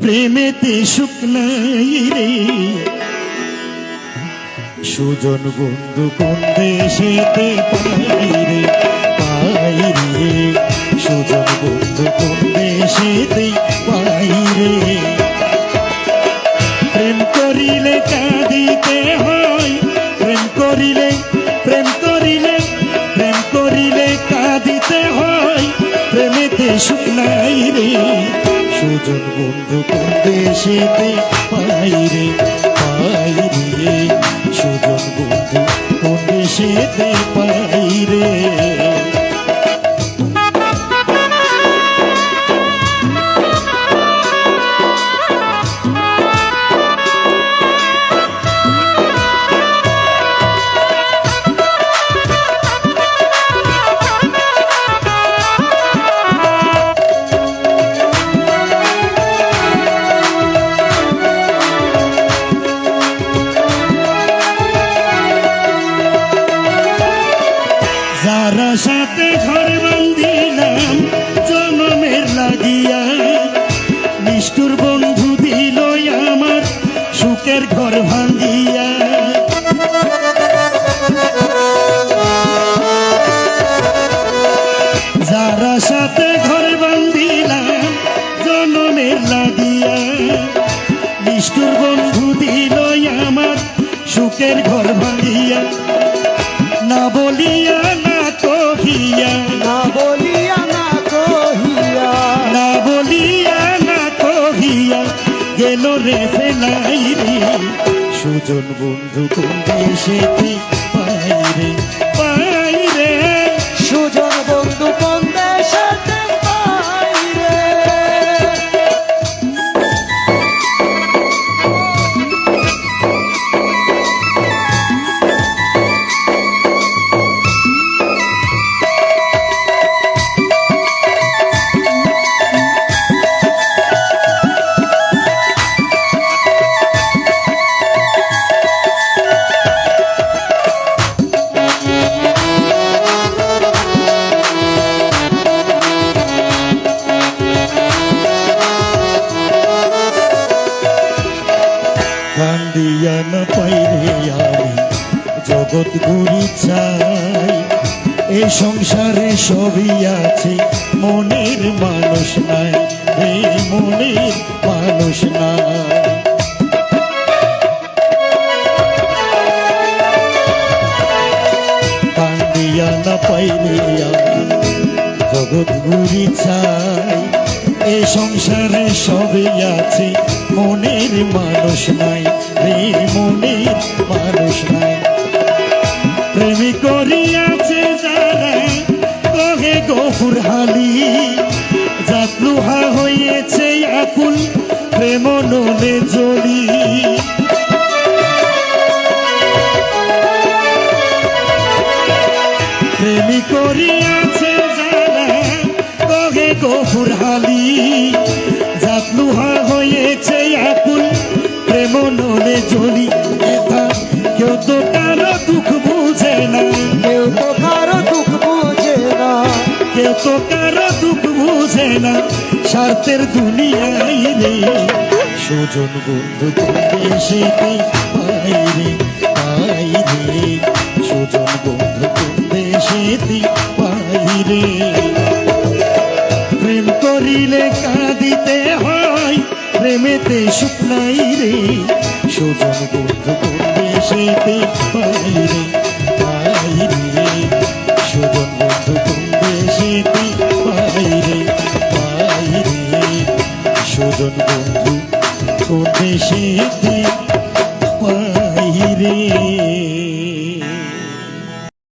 প্রেমেতে রে। সুজন বন্ধু কোন দেশেতে পাই রে? পাই রে। সুজন বন্ধু কোন দেশেতে সুজন বন্ধু কোন দেশেতে পাই রে পাই রে সুজন বন্ধু কোন দেশেতে পাই নিষ্ঠুর বন্ধু দিল আমার সুখের ঘর ভাঙ্গিয়া না বলিয়া না কহিয়া। না বলিয়া না কহিয়া। না বলিয়া না কহিয়া গেল রে ফেলাই রে সুজন বন্ধু কোন দেশেতে পাই ঘুরি চাই। এই সংসারে সবই আছে, মনের মানুষ নাই, এই মনের মানুষ নাই। কান্দিয়া না পাইলে আমি জগৎ ঘুরি চাই। এ সংসারে সবে আছে, মনের মানুষ নাই রে মনের মানুষ নাই। প্রেমী করিয়াছে যারা, কহে গফুর হালি। জাতলুহা হয়েছে আকুল, প্রেম নলে জলি। প্রেমী করিয়াছে যারা, কহে গফুর হালি। না, স্বার্থের দুনিয়ায় রে। সুজন বন্ধু পাই রে পাই রে। সুজন বন্ধু দেশেতে পাই রে। প্রেম করিলে কাঁদিতে হয়, প্রেমেতে সুখ রে। সুজন বন্ধু দেশেতে পাই রে। বন্ধু দেশেতে পাই রে